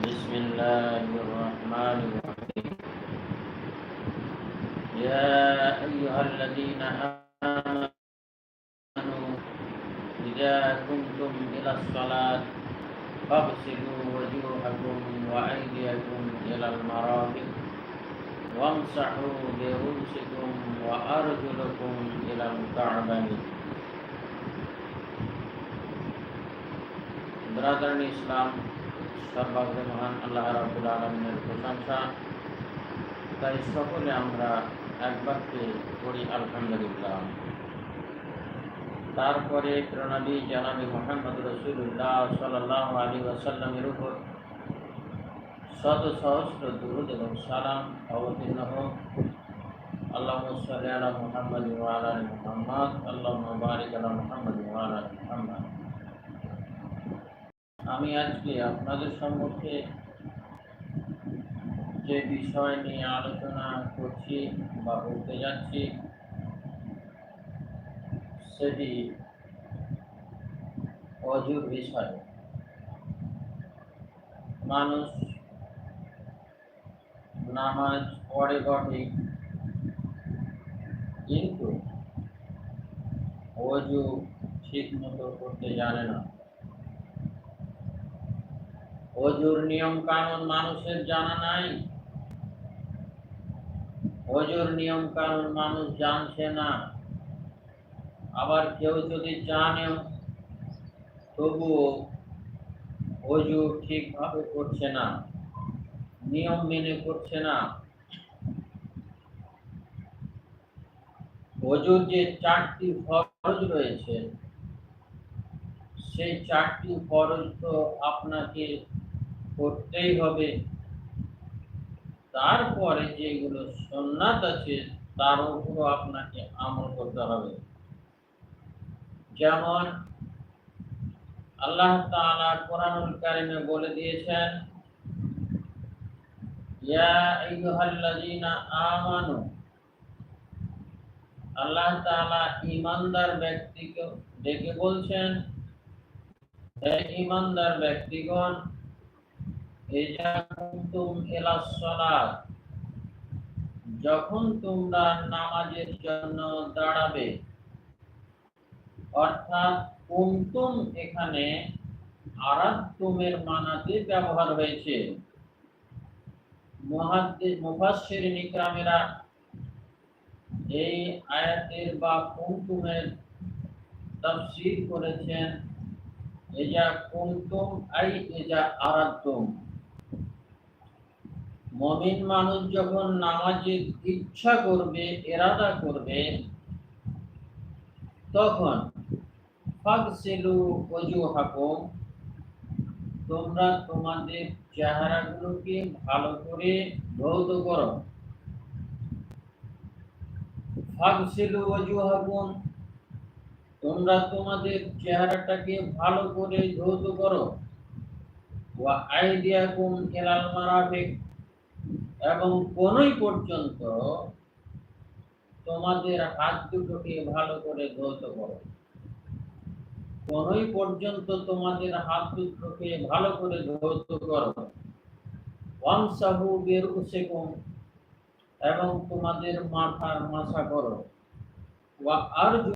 بسم الله الرحمن الرحيم. يا أيها الذين آمنوا إذا كنتم إلى الصلاة فاغسلوا وجوهكم وأيديكم إلى المرافق وامسحوا برؤوسكم وأرجلكم إلى الكعبين برادران الإسلام সর্বাগ্রে মহান আল্লাহ রাবুল আলমিনের প্রশংসা। তাই সকলে আমরা একবারকে করি আলহামদুলিল্লাহ। তারপরে প্রণবী জানাবি মোহাম্মদ রসুল্লাহ সাল্লাহ আলী ওয়াসাল্লামের উপর। শত সহস্র দুরুদ এবং সালাম অবতীর্ণ হোক। আল্লাহ সাল্লি আলা মুহাম্মদ মুহাম্মদ। আল্লাহুম্মা বারিক আলা মুহাম্মদ মুহাম্মদ। আমি আজকে আপনাদের সম্মুখে যে বিষয় নিয়ে আলোচনা করছি বা বলতে যাচ্ছি, সেটি অজুর বিষয়। মানুষ নামাজ পড়ে বটে, কিন্তু অজু ঠিক মতো করতে জানে না। অজুর নিয়ম কানুন মানুষের জানা নাই। অজুর নিয়ম কানুন মানুষ জানছে না। আবার কেউ যদি জানেও তবুও অজু ঠিকভাবে করছে না, নিয়ম মেনে করছে না। অজুর যে চারটি ফরজ রয়েছে, সেই চারটি ফরজ তো আপনাকে করতেই হবে। তারপরে যেগুলো সন্ন্যাত আছে, তার উপরও আপনাকে আমল করতে হবে। যেমন আল্লাহ তাআলা কোরআনুল কারিমে বলে দিয়েছেন আমানু আল্লাহ ব্যক্তিকে ডেকে বলছেন, হে ঈমানদার ব্যক্তিগণ যখন তোমরা নামাজের জন্য দাঁড়াবে, অর্থাৎ কুনতুম এখানে আরাত্তুমের মানাতে ব্যবহার হয়েছে। এই আয়াতের বা কুনতুমের তাফসীর করেছেন, এজা কুনতুম আই এজা আরাত্তুম। মমিন মানুষ যখন নামাজের ইচ্ছা করবে, এরাদা করবে, তখন তোমরা তোমাদের চেহারাগুলোকে ভালো করে ধৌত করো। ফাগসিলু ওজুহাকুম তোমরা তোমাদের চেহারাটাকে ভালো করে ধৌত করো। ওয়া আইদিয়াকুম ইলাল মারাফিক এবং কোনই পর্যন্ত তোমাদের হাত দুটোকে ভালো করে ধৌত করো। কোনই পর্যন্ত তোমাদের হাত দুটোকে ভালো করে ধৌত করো। ওয়ামসাহু বিরুসিকুম এবং তোমাদের মাথার মাথা করো। আরজু